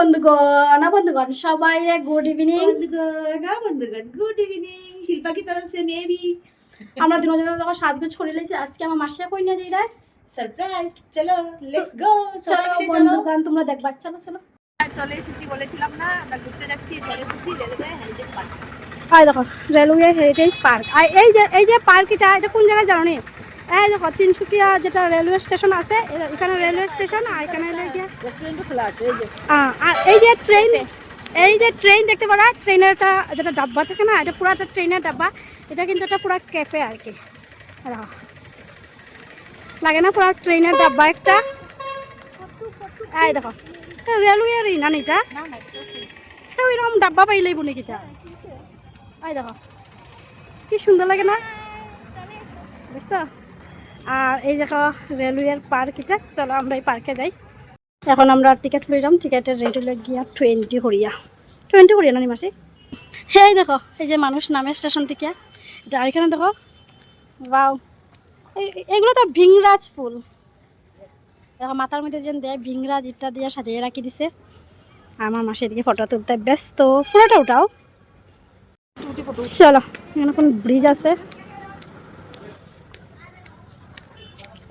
বন্ধুগণ বন্ধুগণ সবাই গুড ইভিনিং বন্ধুগণ বন্ধুগণ গুড ইভিনিং শিল্পা কি তরফ সে মেবি আমরা দিন দিন যখন সাজগোজ করে লেছি আজকে আমার মাসিয়া কই না যাই সারপ্রাইজ চলো লেটস গো চলো বন্ধুগণ তোমরা দেখবা। চলো চলো। চলে এসেছি বলেছিলাম না আমরা ঘুরতে যাচ্ছি চলে এসেছি রেলওয়ে হেরিটেজ পার্ক আয় দেখো রেলওয়ে হেরিটেজ পার্ক আর এই যে এই যে পার্কটা এটা কোন জায়গায় জানো নি? এই দেখো তিনসুকিয়া যেটা রেলওয়ে স্টেশন আছে এখানে রেলওয়ে স্টেশন আর এখানে আর এই যে ট্রেন এই যে ট্রেন দেখতে পারা ট্রেনের একটা যেটা ডাব্বা থাকে না এটা পুরো একটা ট্রেনের ডাব্বা এটা কিন্তু একটা পুরো ক্যাফে আর কি। লাগে না পুরো ট্রেনের ডাব্বা একটা? এই দেখো রেলওয়েরই না এটা না এটা কেউ এরকম ডাব্বা পাইলেই বলে কিটা এই দেখো কি সুন্দর লাগে না? দেখছ? আর এই দেখো রেলওয়ের পার্ক এটা, চলো আমরা এই পার্কে যাই। এখন আমরা টিকিট লইলাম টিকেটের রেট হলো গিয়া টোয়েন্টি করিয়া টোয়েন্টি করিয়া নানি মাসি এই দেখো, এই যে মানুষ নামে স্টেশন থেকে। এটা এখানে দেখো। বাও এগুলো তো ভিংরাজ ফুল। দেখো, মাথার মধ্যে যেন দেয় ভিংরাজ ইটা দিয়ে সাজিয়ে রাখি দিছে। আমার মাসি এদিকে ফটো তুলতে ব্যস্ত। পুরোটা উঠাও। চলো, এখানে কোন ব্রিজ আছে।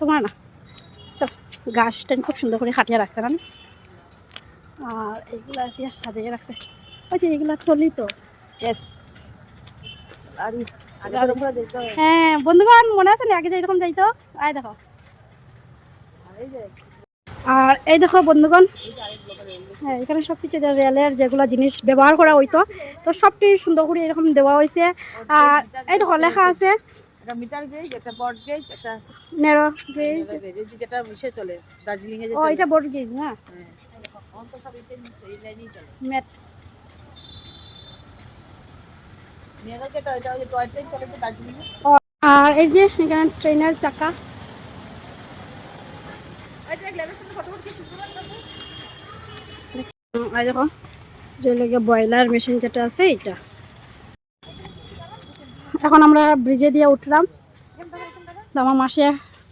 তোমার না। চল গাছ টাইম খুব সুন্দর করে খাটিয়ে রাখছে না আর এইগুলা দিয়ে সাজিয়ে রাখছে। ওই যে এগুলা টলি তো। হ্যাঁ বন্ধুগণ মনে আছে না আগে যে এরকম যাইতো আয় দেখো। আর এই দেখো বন্ধুগণ হ্যাঁ এখানে সব কিছু রেলের যেগুলো জিনিস ব্যবহার করা হইতো তো সবটি সুন্দর করে এরকম দেওয়া হয়েছে আর এই দেখো লেখা আছে একটা মিটার গেজ একটা বট গেজ একটা নেরো গেজ যেটা মিশে চলে দার্জিলিং এ ও এটা গেজ না? হ্যাঁ। ম্যাট আর এই যে এখানে ট্রেনের চাকা। আর দেখো যে বয়লার মেশিন যেটা আছে এটা এখন আমরা ব্রিজে দিয়ে উঠলাম। আমার মাসে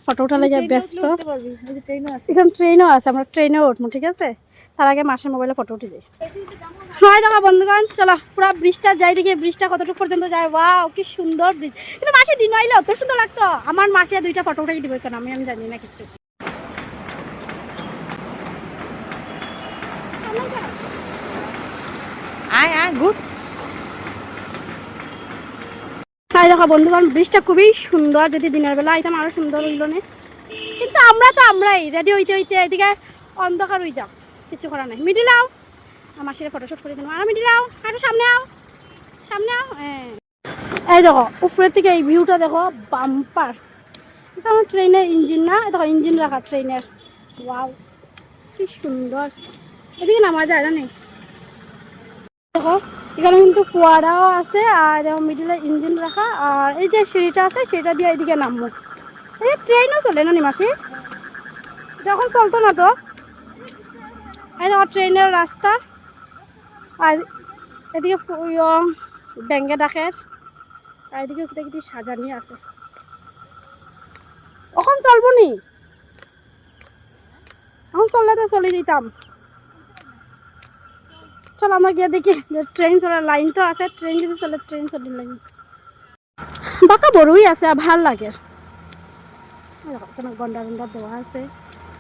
ফটো উঠা লেগে ব্যস্ত। এখানে ট্রেনও আছে আমরা ট্রেনেও উঠবো ঠিক আছে? তার আগে মাসের মোবাইলে ফটো উঠে যাই। হয় দেখো বন্ধুগণ চলো পুরো ব্রিজটা যাই দেখি ব্রিজটা কতটুকু পর্যন্ত যায়? ওয়াও কি সুন্দর ব্রিজ কিন্তু মাসে দিন আইলে অত সুন্দর লাগতো। আমার মাসে দুইটা ফটো উঠাই দিব কেন? আমি আমি জানি না কিছু আয় আয় গুড। তাই দেখো, বন্ধুগণ, ব্রিজটা খুবই সুন্দর, যদি দিনের বেলা আইতাম আরও সুন্দর হইল না। কিন্তু আমরা তো আমরাই, রেডি হইতে হইতে এদিকে অন্ধকার হয়ে যাও, কিছু করার নাই। মিডিল আও, আমার সেটা ফটোশুট করে দিলাম আর মিডিল আও, আরও সামনে আও সামনে আও হ্যাঁ। এই দেখো, উপরের থেকে এই ভিউটা দেখো বাম্পার এটা আমার ট্রেনের ইঞ্জিন না, এই দেখো ইঞ্জিন রাখা ট্রেনের ওয়াও কি সুন্দর। এদিকে নামা যায় না নেই। দেখো এখানে কিন্তু ফোয়ারাও আছে আর মিডিলে ইঞ্জিন রাখা। আর এই যে সিঁড়িটা আছে, সেটা দিয়ে এদিকে নামবো। এই ট্রেনও চলে না নিমাসি যখন চলতো না তো? এই ট্রেনের রাস্তা। আর এদিকে ব্যাঙ্গে ডাকের। আর এদিকে কিটা কিটি সাজানি আছে। এখন চলবো নি? এখন চললে তো চলে দিতাম চলো আমরা গিয়ে দেখি যে ট্রেন চলার লাইন তো আছে ট্রেন যদি চলে ট্রেন চলে লাইন বাঁকা বড়ই আছে আর ভালো লাগে। গন্ডা গন্ডা দেওয়া আছে।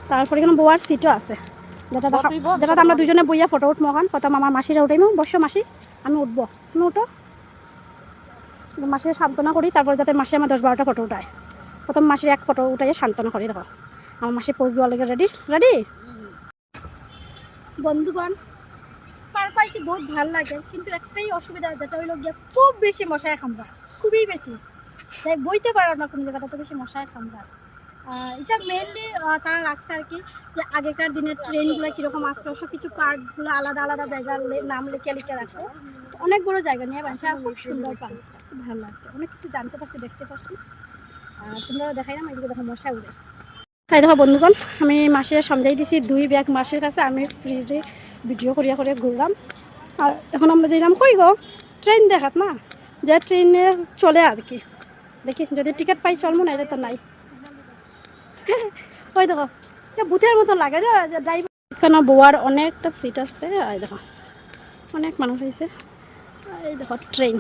তারপরে এখানে বউয়ার সিটও আছে। যেটা দেখা- যেটাতে আমরা দুজনে বইয়া ফটো উঠবো এখন। প্রথম আমার মাসিরা উঠাইম। বসো মাসি আমি উঠবো। তুমি উঠো। মাসির সান্ত্বনা করি তারপর যাতে মাসি আমার দশ বারোটা ফটো উঠায়। প্রথম মাসির এক ফটো উঠাইয়ে সান্ত্বনা করি দেখো। আমার মাসি পোজ দেওয়ার লেগে রেডি রেডি বন্ধুগণ পাইছি বহুত ভালো লাগে। কিন্তু একটাই অসুবিধা যেটা হইল গিয়া খুব বেশি মশায় খামবা খুবই বেশি। তাই বইতে পারো না কোনো জায়গাটা তো বেশি মশায় খামবার আহ, এটা মেনলি তারা রাখছে আর কি যে আগেকার দিনের ট্রেনগুলো কীরকম আসলো সব কিছু পার্কগুলো আলাদা আলাদা জায়গার নাম লিখে লিখে রাখছে। তো অনেক বড় জায়গা নিয়ে বানছে আর খুব সুন্দর পার্ক। খুব ভালো লাগছে। অনেক কিছু জানতে পারছি দেখতে পারছি। আর তোমরা দেখাই না এদিকে দেখো মশা উড়ে। তাই দেখো বন্ধুগণ আমি মাসের সমঝাই দিছি দুই ব্যাগ মাসের কাছে আমি ফ্রিজে ভিডিও করিয়া করে ঘুরলাম আর এখন আমরা যেলাম কই গো? ট্রেন দেখাত না? যে ট্রেনে চলে আর কি। দেখি, যদি টিকিট পাই চলবো না এটা তো নাই। ওই দেখো এটা ভূতের মতো লাগে যে ড্রাইভার বোয়ার অনেকটা সিট আছে? এই দেখো, অনেক মানুষ হয়েছে এই দেখো ট্রেন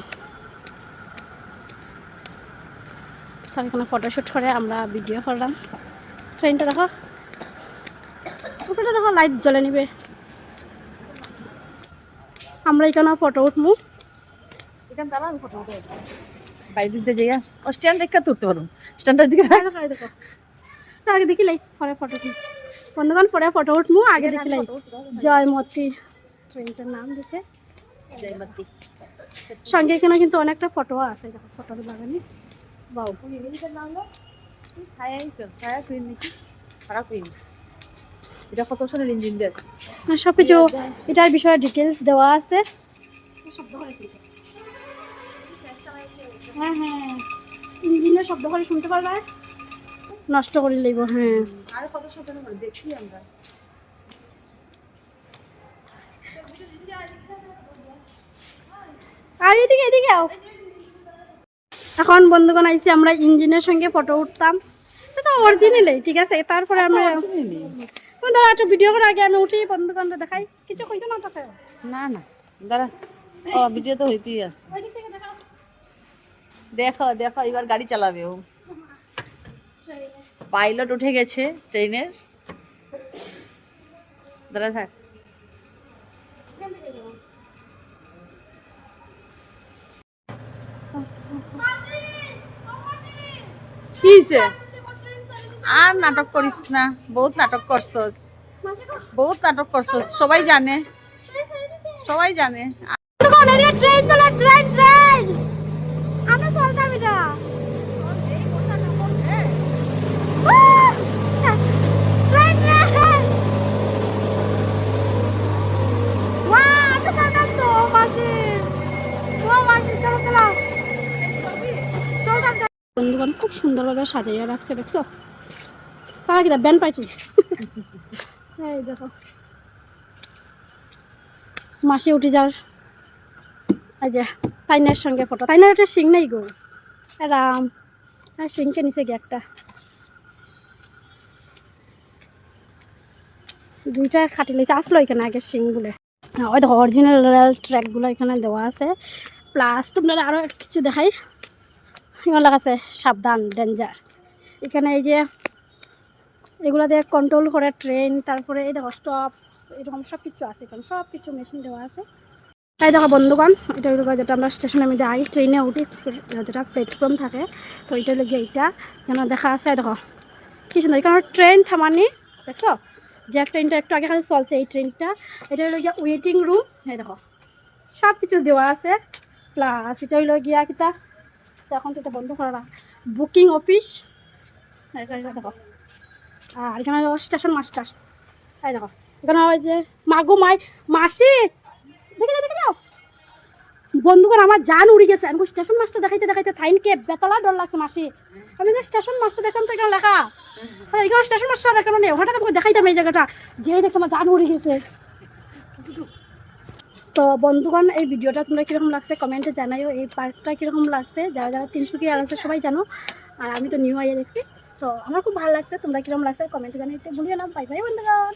তার এখানে ফটোশ্যুট করে আমরা ভিডিও করলাম। ট্রেনটা দেখো। উপরে দেখো লাইট জ্বলে নিবে। আমরা এখানে ফটো উঠমু এখানে দাঁড়া আমি ফটো উঠে বাইরে দিতে যাই ও স্ট্যান্ড রেখা তুলতে পারুন স্ট্যান্ডের দিকে দেখো। তো আগে দেখিলাই পরে ফটো উঠমু বন্ধুগণ পরে ফটো উঠমু আগে দেখিলাই জয়মতী ট্রেনটার নাম দিতে জয়মতী। সঙ্গে এখানে কিন্তু অনেকটা ফটো আছে দেখো ফটো লাগানি বাউ নাম ছায়া ছায়া কুইন নাকি ছায়া কুইন এটা কত সালের ইঞ্জিন সব কিছু এটার বিষয়ে ডিটেলস দেওয়া আছে। হ্যাঁ হ্যাঁ ইঞ্জিনের শব্দ করে শুনতে পারবে। নষ্ট করে লইব হ্যাঁ। আর কত সালের মধ্যে আমরা। আর এদিকে এদিকে আও। এখন বন্ধুগণ আইছি আমরা ইঞ্জিনের সঙ্গে ফটো উঠতাম। এটা তো অরিজিনালই ঠিক আছে? তারপরে আমরা তুমি ধরো একটা ভিডিও করার আগে আমি উঠি বন্ধুগণটা দেখাই। কিছু কইতো না তোকে না না দাঁড়া। ও ভিডিও তো হইতেই আছে। দেখো দেখো এবার গাড়ি চালাবে ও। পাইলট উঠে গেছে ট্রেনের। দাঁড়া থাক। কি হয়েছে আর নাটক করিস না। বহুত নাটক করছস। বহুত নাটক করছস। সবাই জানে। সবাই জানে। বন্ধুগণ, খুব সুন্দরভাবে সাজাইয়া রাখছে, দেখছ? কি ব্যান্ড পার্টি এই দেখো। মাসি উঠে যার এই যে, তাইনার সঙ্গে ফটো তাইনার একটা সিং নেই গো। রাম আর সিংকে নিচে গিয়ে একটা। দুইটা খাটি লেছে আসলো এখানে আগে সিং বলে ওই দেখো অরিজিনাল ট্র্যাকগুলো এখানে দেওয়া আছে। প্লাস তোমরা আরও কিছু দেখাই। এগুলো আছে, সাবধান ডেঞ্জার এখানে এই যে এগুলো দিয়ে কন্ট্রোল করে ট্রেন তারপরে এই দেখো স্টপ এরকম সব কিছু আছে এখানে সব কিছু মেশিন দেওয়া আছে। তাই দেখো বন্ধুগণ, এটা হলো যেটা আমরা স্টেশনের মধ্যে আই ট্রেনে উঠি যেটা প্ল্যাটফর্ম থাকে, তো এটা হলো গিয়ে এইটা যেন দেখা আছে দেখো। কি সুন্দর, এখানে ট্রেন থামানি, দেখছ? যে ট্রেনটা একটু আগে খালি চলছে, এই ট্রেনটা এটা হলো গিয়া ওয়েটিং রুম এই দেখো। সব কিছু দেওয়া আছে প্লাস এটা হইল গিয়া কিতা এখন তো এটা বন্ধ করা বুকিং অফিস দেখো। আর এখানে স্টেশন মাস্টার এই দেখো, এখানে ওই যে মাগো মাই, মাসি! দেখে যাও দেখে যাও। বন্ধুগণ, আমার জান উড়ে গেছে। আমি স্টেশন মাস্টার দেখাইতে দেখাইতে থাইনকে বেতলা ডর লাগছে, মাসি। আমি যে স্টেশন মাস্টার দেখলাম তো এখানে লেখা। এখানে স্টেশন মাস্টার দেখানো নেই। হঠাৎ আমাকে দেখাইতাম এই জায়গাটা? যেই দেখছ আমার জান উড়ে গেছে। তো বন্ধুগণ, এই ভিডিওটা তোমরা কীরকম লাগছে কমেন্টে জানাইও। এই পার্কটা কীরকম লাগছে? যারা যারা তিনশোকে আছে, সবাই জানো। আর আমি তো নিউ আইয়া দেখছি। তো আমার খুব ভালো লাগছে, তোমরা কীরকম লাগছে কমেন্টে জানাইতে ভুলিও না। বাই বাই বন্ধুগণ।